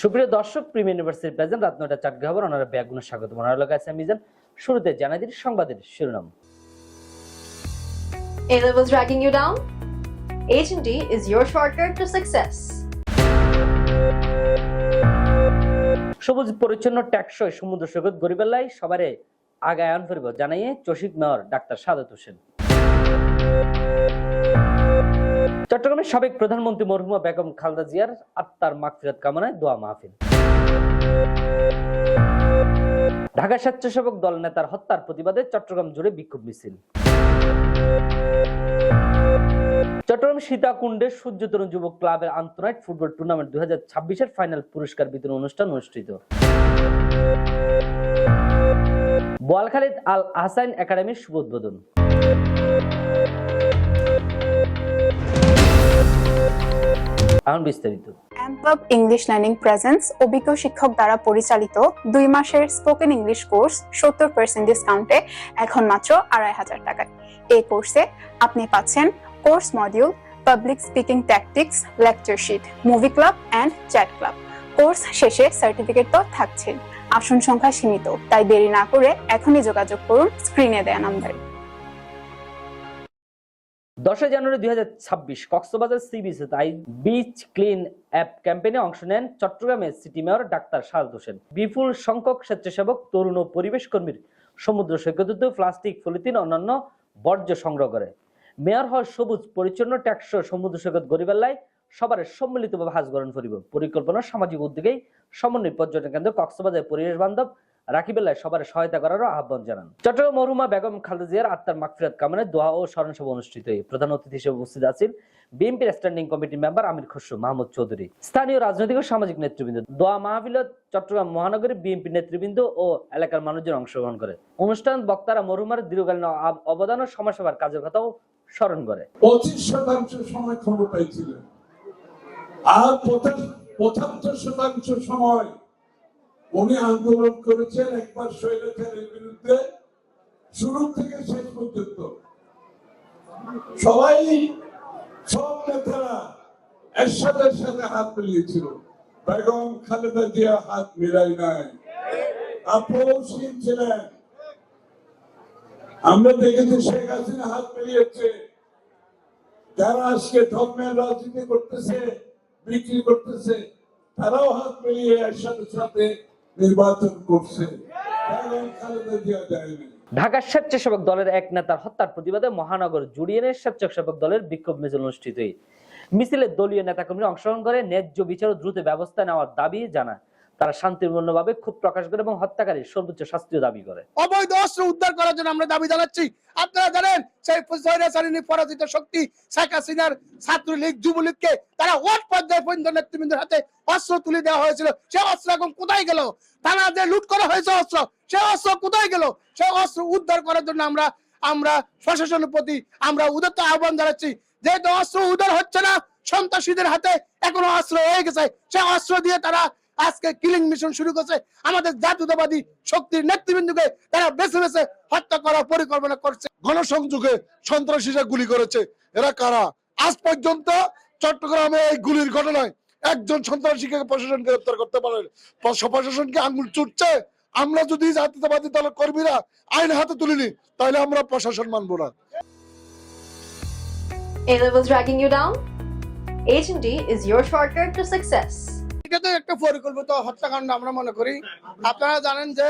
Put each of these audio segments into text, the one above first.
সুপ্রিয় দর্শক প্রিম ইউনিভার্সিটির প্রেজেন্ট রাত নয়টা চাকরি খবর ওনারা ব্যাগুন স্বাগত। ওনার লোক আছে মিজান। শুরুতে জানাই দিন সংবাদের শিরোনাম। A levels dragging you down? H&D is your shortcut to success. সবুজ পরিচ্ছন্ন ট্যাক্সই সমুদ্র সৈকত গরিবেল্লাই সবারে আগায়ন করব জানাইয়ে চসিক মেয়র ডাক্তার সাদত হোসেন। চট্টগ্রামের সাবেক প্রধানমন্ত্রী মরহুমা বেগম খালদা জিয়ার আত্মার মাগফিরাত কামনায় দোয়া মাহফিল। ঢাকা স্বেচ্ছাসেবক দল নেতার হত্যার প্রতিবাদে চট্টগ্রাম জুড়ে বিক্ষোভ মিছিল। চট্টগ্রাম সীতাকুণ্ডে সূর্য তরুণ যুবক ক্লাবের আন্তনাইট ফুটবল টুর্নামেন্ট দুই হাজার ছাব্বিশের ফাইনাল পুরস্কার বিতরণ অনুষ্ঠান অনুষ্ঠিত। বোয়ালখালীদ আল আহসাইন একাডেমির শুভ উদ্বোধন। এখন বিস্তারিত। অ্যাম্পব ইংলিশ লার্নিং প্রেজেন্স অভিজ্ঞ শিক্ষক দ্বারা পরিচালিত দুই মাসের স্পোকেন ইংলিশ কোর্স সত্তর পার্সেন্ট ডিসকাউন্টে এখন মাত্র আড়াই হাজার টাকায়। এই কোর্সে আপনি পাচ্ছেন course module public speaking tactics lecture sheet movie club and chat club course শেষে সার্টিফিকেট তো থাকছে আসন সংখ্যা সীমিত, তাই দেরি না করে এখনই যোগাযোগ করুন স্ক্রিনে দেয়া নাম্বারে দশই জানুয়ারি দুই হাজার ছাব্বিশ কক্সবাজার সি বিচ তাই বিচ ক্লিন অ্যাপ ক্যাম্পেইনে অংশ নেন চট্টগ্রামের city mayor doctor Saad Hossain. বিপুল সংখ্যক স্বেচ্ছাসেবক, তরুণ ও পরিবেশ কর্মীর সমুদ্র সৈকত প্লাস্টিক, পলিথিন, অন্যান্য বর্জ্য সংগ্রহ করে। মেয়র হওয়ার সবুজ পরিচ্ছন্ন ট্যাক্স সমুদ্র সৈকত গরিবেল্লায় সবার সম্মিলিতভাবে হাজ গ্রহণ করিব। পরিকল্পনা সামাজিক উদ্যোগেই সমন্বয় পর্যটন কেন্দ্র কক্সবাজার পরিবেশ বান্ধব রাখিবেলায় সবার সহায়তা করারও আহ্বান জানান। চট্টগ্রাম মরুমা বেগম খালেদা জিয়ার আত্মার মাগফিরাত কামনায় দোয়া ও স্মরণ সভা অনুষ্ঠিত হয়। প্রধান অতিথি হিসেবে উপস্থিত আছেন বিএনপির স্ট্যান্ডিং কমিটির মেম্বার আমির খসরু, মাহমুদ চৌধুরী। স্থানীয় রাজনৈতিক ও সামাজিক নেতৃবৃন্দ দোয়া মাহফিলত চট্টগ্রাম মহানগরী বিএনপি নেতৃবৃন্দ ও এলাকার মানুষজন অংশগ্রহণ করে। অনুষ্ঠান বক্তারা মরুমার দীর্ঘকালীন অবদান ও সমাজসেবার কাজের কথাও স্মরণ করে। পঁচিশ শতাংশ সময় ক্ষমতায় ছিলেন। আর পঁচাত্তর শতাংশ সময় উনি আন্দোলন করেছেন একবার স্বৈরাচারের বিরুদ্ধে, শুরু থেকে শেষ পর্যন্ত। সবাই, সব নেতারা এরশাদের সাথে হাত মিলিয়েছিল। বেগম খালেদা জিয়া হাত মিলাই নাই। আপোষহীন ছিলেন। আমরা দেখেছি শেখ হাসিনা হাত মিলিয়েছে। যারা আজকে ধর্মের রাজনীতি করতেছে, বিক্রি করতেছে, তারাও হাত মিলিয়ে একসাথে, সাথে নির্বাচন করছে। বেগম খালেদা জিয়া যায়নি ঢাকা স্বেচ্ছাসেবক দলের এক নেতার হত্যার প্রতিবাদে মহানগর জুড়িয়ে স্বেচ্ছাসেবক দলের বিক্ষোভ মিছিল অনুষ্ঠিত মিছিলে দলীয় নেতাকর্মীরা অংশগ্রহণ করে ন্যায্য বিচার দ্রুত ব্যবস্থা নেওয়ার দাবি জানায়। তারা শান্তিপূর্ণভাবে ক্ষোভ প্রকাশ করে এবং হত্যাকারীর সর্বোচ্চ শাস্তিও দাবি করে। অবৈধ অস্ত্র উদ্ধার করার জন্য আমরা দাবি জানাচ্ছি। আপনারা জানেন, সেই স্বৈরাচারী পরাজিত শক্তি শেখ হাসিনার ছাত্রলীগ, যুবলীগকে তারা ওয়ার্ড পর্যায়ে পর্যন্ত নেতৃবৃন্দের হাতে অস্ত্র তুলে দেওয়া হয়েছিল। সে অস্ত্র এখন কোথায় গেল? থানা যে লুট করা হয়েছে অস্ত্র। সে অস্ত্র কোথায় গেল? সে অস্ত্র উদ্ধার করার জন্য আমরা আমরা প্রশাসনের প্রতি আমরা উদত্ত আহ্বান জানাচ্ছি। যেহেতু অস্ত্র উদ্ধার হচ্ছে না, সন্ত্রাসীদের হাতে এখনও অস্ত্র হয়ে গেছে। সে অস্ত্র দিয়ে তারা আজকে কিলিং মিশন শুরু করছে। আমাদের জাতীয়তাবাদী শক্তির নেতৃবৃন্দকে তারা বেছে বেছে হত্যা করার পরিকল্পনা করছে। গণসংযোগে সন্ত্রাসীরা গুলি করেছে। এরা কারা? আজ পর্যন্ত চট্টগ্রামে এই গুলির ঘটনায় একজন সন্ত্রাসীকে প্রশাসন গ্রেপ্তার করতে পারে। প্রশাসনকে আঙ্গুল চুটছে। আমরা যদি জাতীয়তাবাদী দলের কর্মীরা আইন হাতে তুলি তুলিনি, তাহলে আমরা প্রশাসন মানবো না। A levels dragging you down? H&D is your shortcut to success. এটা তো একটা পরিকল্পিত হত্যাকাণ্ড আমরা মনে করি। আপনারা জানেন যে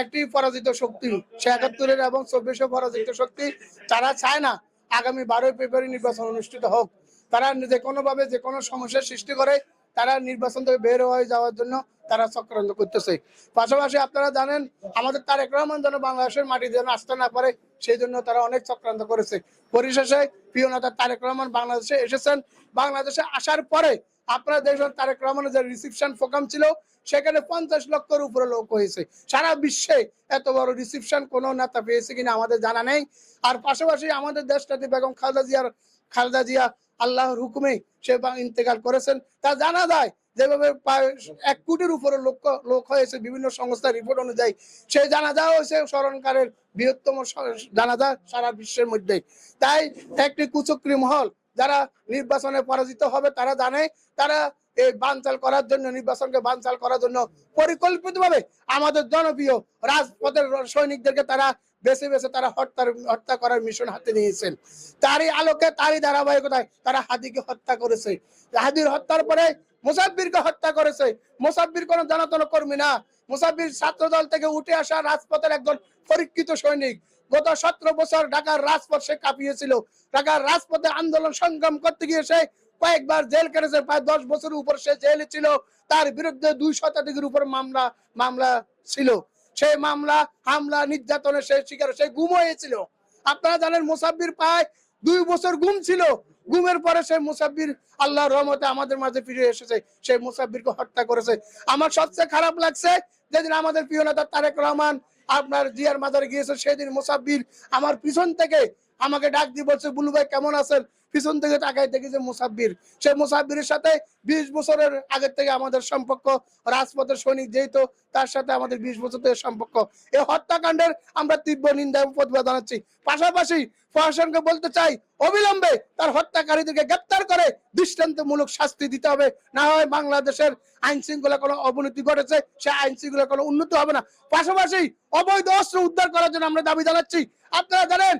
একটি পরাজিত শক্তি, সে একাত্তরের এবং চব্বিশে পরাজিত শক্তি, তারা চায় না আগামী বারোই ফেব্রুয়ারি নির্বাচন অনুষ্ঠিত হোক। তারা যে কোনো ভাবে যে কোনো সমস্যার সৃষ্টি করে তারা নির্বাচন থেকে বের হয়ে যাওয়ার জন্য তারা চক্রান্ত করতেছে। পাশাপাশি আপনারা জানেন, আমাদের তারেক রহমান যেন বাংলাদেশের মাটি যেন আসতে না পারে, সেই জন্য তারা অনেক চক্রান্ত করেছে। পরিশেষে প্রিয় নেতা তারেক রহমান বাংলাদেশে এসেছেন। বাংলাদেশে আসার পরে আপনারা দেখবেন তারেক রহমানের যে রিসিপশন প্রোগ্রাম ছিল, সেখানে পঞ্চাশ লক্ষের উপরে লোক হয়েছে। সারা বিশ্বে এত বড় রিসিপশন কোন নেতা পেয়েছে কিনা আমাদের জানা নেই। আর পাশাপাশি আমাদের দেশটাতে বেগম খালেদা জিয়ার, খালেদা জিয়া আল্লাহর হুকুমে সে ইন্তেকাল করেছেন। তা জানা যায় যেভাবে এক কোটির উপরে লোক লোক হয়েছে বিভিন্ন সংস্থার রিপোর্ট অনুযায়ী। সেই জানাজা হয়েছে স্মরণকারের বৃহত্তম জানাজা সারা বিশ্বের মধ্যে। তাই একটি কুচক্রি মহল যারা নির্বাচনে পরাজিত হবে, তারা জানে তারা এই বানচাল করার জন্য, নির্বাচনকে বানচাল করার জন্য পরিকল্পিতভাবে আমাদের জনপ্রিয় রাজপথের সৈনিকদেরকে তারা বেছে বেছে তারা হত্যার হত্যা করার মিশন হাতে নিয়েছেন। তারই আলোকে, তারই ধারাবাহিকতায় তারা হাদিকে হত্যা করেছে। হাদির হত্যার পরে মুসাব্বিরকে হত্যা করেছে। মুসাব্বির কোন জনতন কর্মী না। মুসাব্বির ছাত্র দল থেকে উঠে আসা রাজপথের একজন পরীক্ষিত সৈনিক। গত সতেরো বছর ঢাকার রাজপথ সে কাঁপিয়েছিল। ঢাকার রাজপথে আন্দোলন সংগ্রাম করতে গিয়ে সে কয়েকবার জেল কেটেছে প্রায় দশ বছরের উপর সে জেলে ছিল। তার বিরুদ্ধে দুই শতাধিকের উপর মামলা মামলা ছিল। সেই মামলা, হামলা, নির্যাতনের সে শিকার, সে গুম হয়েছিল আপনারা জানেন মুসাব্বির প্রায় দুই বছর গুম ছিল। গুমের পরে সেই মুসাব্বির আল্লাহ রহমতে আমাদের মাঝে ফিরে এসেছে। সেই মুসাব্বিরকে হত্যা করেছে। আমার সবচেয়ে খারাপ লাগছে, যেদিন আমাদের প্রিয় নেতা তারেক রহমান আপনার জিয়ার মাজারে গিয়েছে, সেদিন মুসাব্বির আমার পিছন থেকে আমাকে ডাক দিয়ে বলছে, বুলু ভাই কেমন আছেন? পিছন থেকে তাকাই দেখি যে মুসাব্বির। সেই মুসাব্বিরের সাথে বিশ বছরের আগের থেকে আমাদের সম্পর্ক, রাজপথের সৈনিক যেহেতু, তার সাথে আমাদের বিশ বছর থেকে সম্পর্ক। এই হত্যাকাণ্ডের আমরা তীব্র নিন্দা প্রতিবাদ জানাচ্ছি। পাশাপাশি প্রশাসনকে বলতে চাই, অবিলম্বে তার হত্যাকারীদেরকে গ্রেপ্তার করে দৃষ্টান্তমূলক শাস্তি দিতে হবে। না হয় বাংলাদেশের আইন শৃঙ্খলা কোনো অবনতি ঘটেছে সে আইন শৃঙ্খলা কোনো উন্নতি হবে না। পাশাপাশি অবৈধ অস্ত্র উদ্ধার করার জন্য আমরা দাবি জানাচ্ছি। আপনারা জানেন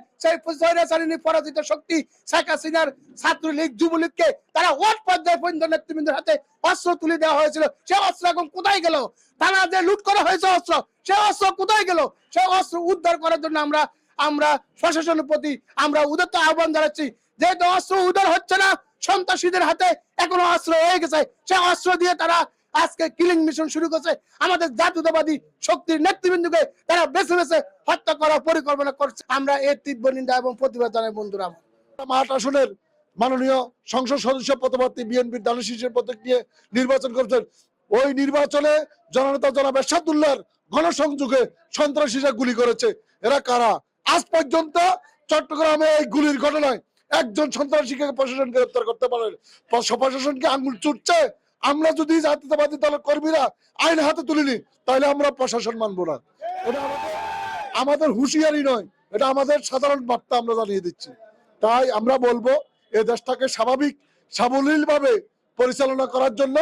পরাজিত শক্তি শেখ হাসিনার ছাত্রলীগ, যুবলীগকে তারা পর্যায়ে নেতৃবৃন্দের হাতে অস্ত্র তুলে দেওয়া হয়েছিল। সে অস্ত্র এখন কোথায় গেল? থানা যে লুট করা হয়েছে অস্ত্র। সে অস্ত্র কোথায় গেল? সে অস্ত্র উদ্ধার করার জন্য আমরা আমরা প্রশাসনের প্রতি আমরা উদাত্ত আহ্বান জানাচ্ছি। যেহেতু অস্ত্র উদ্ধার হচ্ছে না, সন্ত্রাসীদের হাতে এখনও অস্ত্র হয়ে গেছে। সে অস্ত্র দিয়ে তারা আজকে কিলিং মিশন শুরু করছে। আমাদের জাতীয়তাবাদী শক্তির নেতৃবৃন্দকে তারা বেছে বেছে হত্যা করার পরিকল্পনা করছে। আমরা এর তীব্র নিন্দা এবং প্রতিবাদ জানাই বন্ধুরা মাঠ আসনের মাননীয় সংসদ সদস্য পদপ্রার্থী বিএনপির প্রতীক নিয়ে নির্বাচন করছেন। ওই নির্বাচনে জননেতা জনাব এরশাদুল্লাহর গণসংযোগে সন্ত্রাসীরা গুলি করেছে। এরা কারা? আজ পর্যন্ত চট্টগ্রামে এই গুলির ঘটনায় একজন সন্ত্রাসীকে প্রশাসন গ্রেপ্তার করতে পারে প্রশাসনকে আঙ্গুল চুটছে আমরা যদি জাতীয়তাবাদী দলের কর্মীরা আইন হাতে তুলিনি তাহলে আমরা প্রশাসন মানবো না। আমাদের হুঁশিয়ারি নয়, এটা আমাদের সাধারণ বার্তা আমরা জানিয়ে দিচ্ছি। তাই আমরা বলব এই দেশটাকে স্বাভাবিক সাবলীল ভাবে পরিচালনা করার জন্য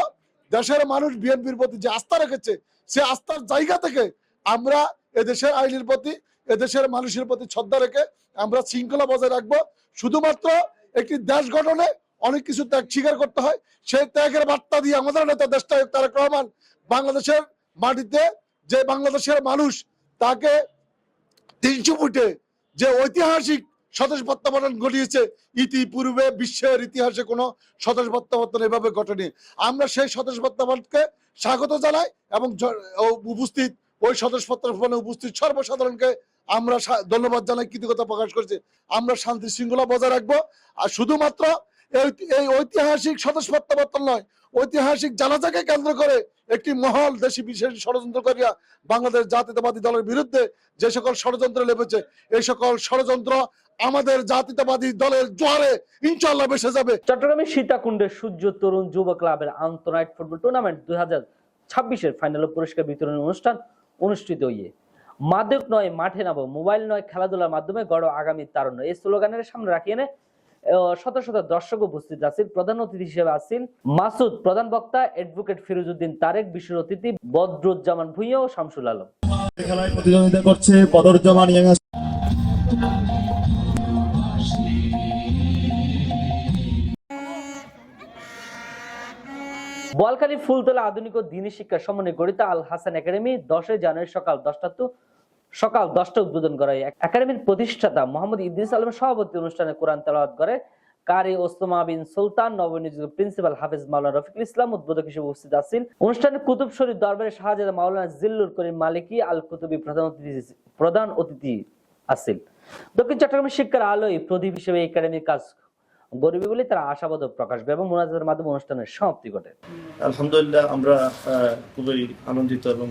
দেশের মানুষ বিএনপির প্রতি যে আস্থা রেখেছে, সে আস্থার জায়গা থেকে আমরা এদেশের আইনের প্রতি এদেশের মানুষের প্রতি শ্রদ্ধা রেখে আমরা শৃঙ্খলা বজায় রাখব। শুধুমাত্র একটি দেশ গঠনে অনেক কিছু ত্যাগ স্বীকার করতে হয়। সেই ত্যাগের বার্তা দিয়ে আমাদের নেতা দেশটা তারেক রহমান বাংলাদেশের মাটিতে যে বাংলাদেশের মানুষ তাকে তিনশো ফুটে যে ঐতিহাসিক স্বদেশ প্রত্যাবর্তন ঘটিয়েছে, ইতিপূর্বে বিশ্বের ইতিহাসে কোনো স্বদেশ প্রত্যাবর্তন এভাবে ঘটেনি। আমরা সেই স্বদেশ প্রত্যাবর্তনকে স্বাগত জানাই এবং উপস্থিত, ওই স্বদেশ প্রত্যাবর্তনে উপস্থিত সর্বসাধারণকে আমরা ধন্যবাদ জানাই, কৃতজ্ঞতা প্রকাশ করছি। আমরা শান্তি শৃঙ্খলা বজায় রাখব। আর শুধুমাত্র এই ঐতিহাসিক স্বদেশ প্রত্যাবর্তন নয় ঐতিহাসিক জানাজাকে কেন্দ্র করে একটি মহল দেশি বিশেষ ষড়যন্ত্র করিয়া বাংলাদেশ জাতীয়তাবাদী দলের বিরুদ্ধে যে সকল ষড়যন্ত্র লেপেছে এই সকল ষড়যন্ত্র আমাদের জাতীয়তাবাদী দলের জোয়ারে ইনশাল্লাহ বেসে যাবে। চট্টগ্রামের সীতাকুণ্ডের সূর্য তরুণ যুব ক্লাবের আন্তঃনাইট ফুটবল টুর্নামেন্ট দুই হাজার ছাব্বিশের ফাইনাল পুরস্কার বিতরণ অনুষ্ঠান অনুষ্ঠিত ইয়ে মাদক নয় মাঠে নামো মোবাইল নয় খেলাধুলার মাধ্যমে গড় আগামী তারুণ্য। এই স্লোগানের সামনে রাখিয়ে আহ, শত শত দর্শক উপস্থিত আছেন। প্রধান অতিথি হিসেবে আছেন মাসুদ প্রধান বক্তা অ্যাডভোকেট ফিরোজউদ্দিন তারেক বিশেষ অতিথি বদরুজ্জামান ভুইয়া ও শামসুল আলম। খেলায় প্রতিদ্বন্দ্বিতা করছে বদরুজ্জামান বোয়ালখালী ফুলতলা আধুনিক ও দিনী শিক্ষা সমন্বয় গড়িত আল হাসান একাডেমি দশই জানুয়ারি সকাল দশটা তো সকাল দশটা উদ্বোধন করা হয় একাডেমির প্রতিষ্ঠাতা মোহাম্মদ ইদ্রিস আলমের সভাপতি অনুষ্ঠানে কোরআন তেলাওয়াত করে। কারি ওস্তমা বিন সুলতান নবনিযুক্ত প্রিন্সিপাল হাফিজ মাওলানা রফিকুল ইসলাম উদ্বোধক হিসেবে উপস্থিত আছেন। অনুষ্ঠানে কুতুব শরীফ দরবারে শাহজাদা মাওলানা জিল্লুর করিম মালিকি আল কুতুবি প্রধান অতিথি প্রধান অতিথি আছেন। দক্ষিণ চট্টগ্রামের শিক্ষার আলোয় প্রদীপ হিসেবে একাডেমির কাজ গরিবী বলে তারা আশাবাদ প্রকাশ এবং মোনাজাতের মাধ্যমে অনুষ্ঠানের সমাপ্তি ঘটে। আলহামদুলিল্লাহ, আমরা খুবই আনন্দিত এবং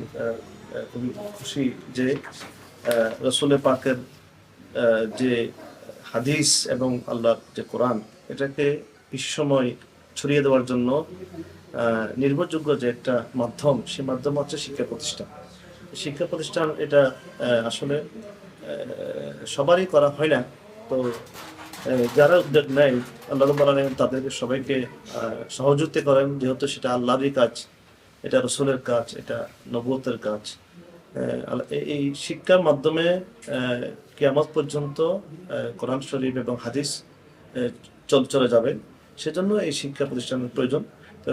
খুবই খুশি যে রসুলের পাকের যে হাদিস এবং আল্লাহর যে কোরআন, এটাকে বিশ্বময় ছড়িয়ে দেওয়ার জন্য নির্ভরযোগ্য যে একটা মাধ্যম, সে মাধ্যম হচ্ছে শিক্ষা প্রতিষ্ঠান। শিক্ষা প্রতিষ্ঠান এটা আসলে সবারই করা হয় না। তো যারা উদ্যোগ নেয়, আল্লাহ তাদেরকে সবাইকে সহযোগিতা করেন, যেহেতু সেটা আল্লাহরই কাজ। এটা রসুলের কাজ, এটা নবতের কাজ। এই- শিক্ষার মাধ্যমে কেয়ামত পর্যন্ত কোরআন শরীফ এবং হাদিস চল চলে যাবে। সেজন্য এই শিক্ষা প্রতিষ্ঠানের প্রয়োজন।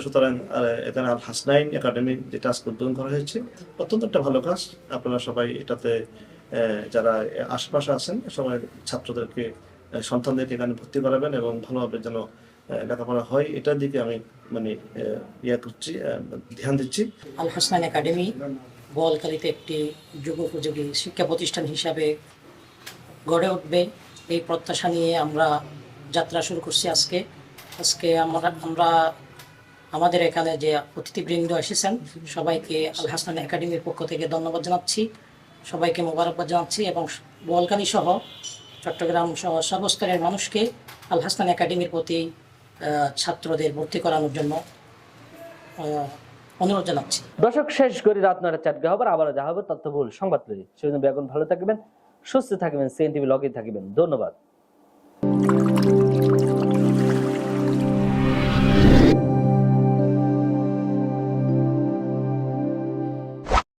সুতরাং এখানে আল হাসনাইন একাডেমি যেটা আজকে উদ্বোধন করা হয়েছে, অত্যন্ত একটা ভালো কাজ। আপনারা সবাই এটাতে যারা আশপাশে আছেন, সবাই ছাত্রদেরকে সন্তানদেরকে এখানে ভর্তি করাবেন এবং ভালোভাবে যেন লেখাপড়া হয়, এটার দিকে আমি মানে ইয়া করছি ধ্যান দিচ্ছি। আল হাসনান একাডেমি বোয়ালখালীতে একটি যুগোপযোগী শিক্ষা প্রতিষ্ঠান হিসাবে গড়ে উঠবে। এই প্রত্যাশা নিয়ে আমরা যাত্রা শুরু করছি আজকে। আজকে আমরা আমরা আমাদের এখানে যে অতিথিবৃন্দ এসেছেন, সবাইকে আল হাসনান একাডেমির পক্ষ থেকে ধন্যবাদ জানাচ্ছি। সবাইকে মোবারকবাদ জানাচ্ছি এবং বোয়ালখালী সহ চট্টগ্রাম সহ সর্বস্তরের মানুষকে আল হাসনান একাডেমির প্রতি ছাত্রদের ভর্তি করানোর জন্য অনুরোধ জানাচ্ছি। দর্শক, শেষ করি রাত নয় চারটে হবার আবারও যা হবে তথ্য ভুল সংবাদ পেয়ে সেজন্য বেগুন ভালো থাকবেন, সুস্থ থাকবেন সিএনটিভি লগে থাকবেন। ধন্যবাদ।